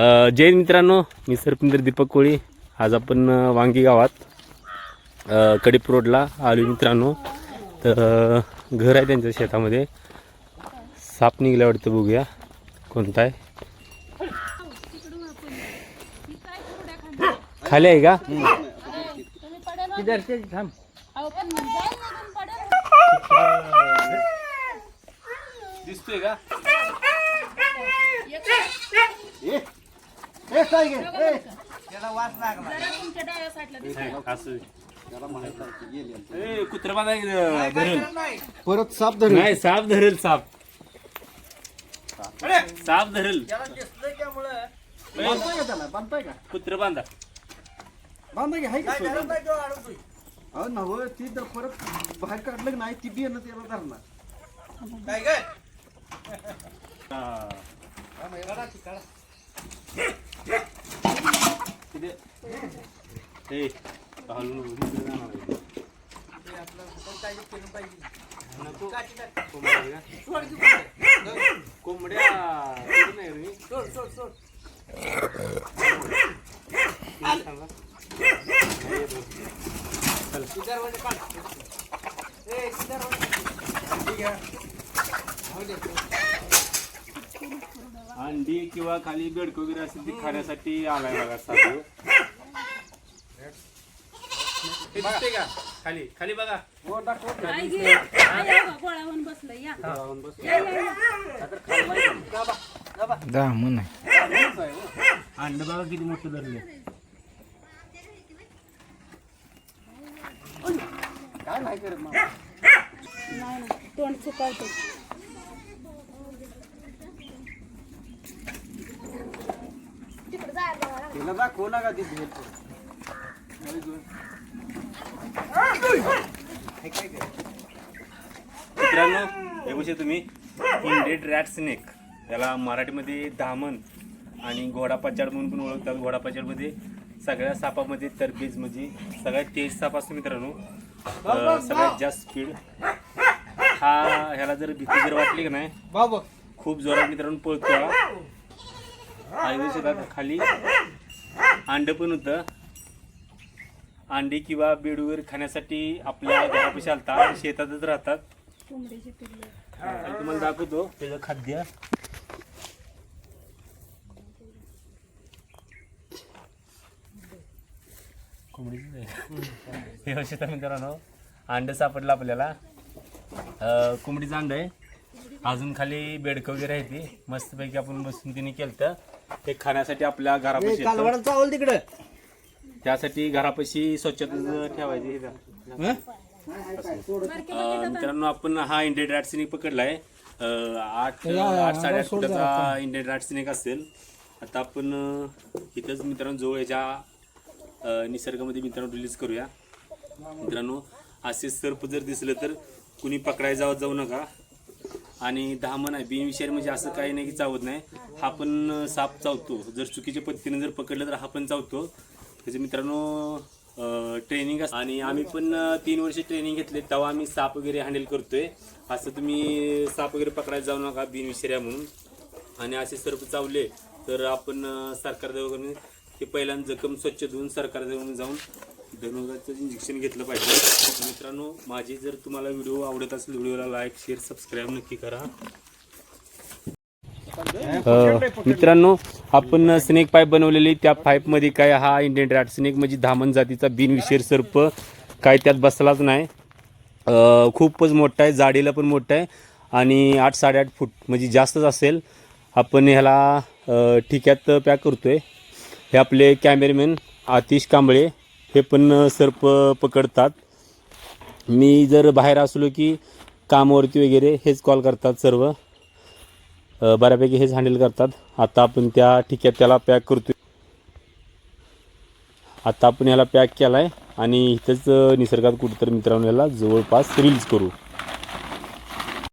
अ, जय मित्रांनो मी सरपिंदर दीपक कोळी. आज आपण वांगी गावात कडीप रोडला आलो मित्रांनो. तर घर आहे त्यांच्या शेतामध्ये. साप निघल्या वाटतं बघूया. कोणता आहे? खाली आहे का? दिसतोय का? असं ए, कुत्रा बांधा की, अ, धरेल. परत साप धर नाही साप धरेल साप. साप धरेल. बांधताय का त्याला? बांधताय का? कुत्र बांधा. बांधा की हाय का सोय? अहो नव ती जर परत बाहेर काढलं की नाही ती बी येणं त्याला धरणार. जाणार आहे. कोंबड्या का? कोंबड्या सोडू नये रे. किती सांगा? नाही येत. चल. अंडी किंवा खाली बेडक वगैरे असेल ती खाण्यासाठी आलाय बघा साधू. हे का? खाली खाली बघा. गोळावून बसलं. या. जाऊन बस. अंड बघा किती मोठं धरले. काय नाही नाही नाही. तोंड चुकावतो तिला दाखवू नका ती भेट मित्रांनो हे बघू तुम्ही. इंडेड रॅट स्नेक याला मराठीमध्ये धामण आणि घोडा पाचाड म्हणून पण ओळखतात. घोडा पाचाडमध्ये सगळ्या सापामध्ये तरबेज म्हणजे सगळ्यात तेज साप असतो मित्रांनो. सगळ्यात जास्त स्पीड हा ह्याला जर भीती जर वाटली का नाही बाबा. खूप जोरात मित्रांनो पळतो हा. हायवे शेतात खाली. अंड पण होतं. अंडी किंवा बेड वगैरे खाण्यासाठी आपल्या घरापाशी आलता शेतातच राहतात. आणि तुम्हाला दाखवतो त्याचं खाद्य. कोंबडीचं हे औषध मित्रांनो. अंड सापडलं आपल्याला. कोंबडीचं अंड आहे. अजून खाली बेडकं वगैरे आहे ती. मस्तपैकी आपण बसून तिने केलं ते खाण्यासाठी आपल्या घरापाशी येतं. कालवाडा चावल तिकडे. त्यासाठी घरापाशी स्वच्छता ठेवायची हे. अं, मित्रांनो आपण हा इंडियन रॅट स्नेक पकडलाय. अं, आठ आठ साडेआठ फुटाचा इंडियन रॅट स्नेक असेल. आता आपण अं, इथंच मित्रांनो जवळ याच्या अं, निसर्गामध्ये मित्रांनो रिलीज करूया. मित्रांनो असे सर्प जर दिसलं तर कुणी पकडायला जावं जाऊ नका. आणि धामण आहे. बिनविषारी म्हणजे असं काही नाही की चावत नाही. हा पण साप चावतो. जर चुकीच्या पद्धतीने जर पकडलं तर हा पण चावतो. त्याचे मित्रांनो ट्रेनिंग आणि आम्ही पण तीन वर्ष ट्रेनिंग घेतले. तेव्हा आम्ही साप वगैरे हँडल करतोय. असं तुम्ही साप वगैरे पकडायला जाऊ नका बिनविषारी म्हणून. आणि असे सर्प चावले तर आपण अं, सरकार दवाखान्यात ते पहिल्यांदा जखम स्वच्छ धुवून सरकार दवाखान्यात जाऊन धनुर्वाचं इंजेक्शन घेतलं पाहिजे. मित्रांनो माझे जर तुम्हाला व्हिडिओ आवडत असेल व्हिडिओला लाईक शेअर सबस्क्राईब नक्की करा. मित्रांनो आपण स्नेक पाईप बनवलेली त्या पाईपमध्ये काय हा इंडियन रॅट स्नेक म्हणजे धामण जातीचा बिनविशेर सर्प काय त्यात बसलाच नाही. खूपच मोठा आहे जाडीला पण मोठा आहे आणि आठ साडेआठ फूट म्हणजे जास्तच असेल. आपण ह्याला ठिक्यात पॅक करतोय. हे आपले कॅमेरेमॅन आतिश कांबळे हे पण सर्प पकडतात. मी जर बाहेर असलो की कामावरती वगैरे हेच कॉल करतात सर्व. बऱ्यापैकी हेच हँडल करतात. आता आपण त्या ठिक्यात त्याला पॅक करतो आता आपण याला पॅक केला आहे आणि इथंच निसर्गात कुठेतरी मित्रांनो याला जवळपास रिलीज करू.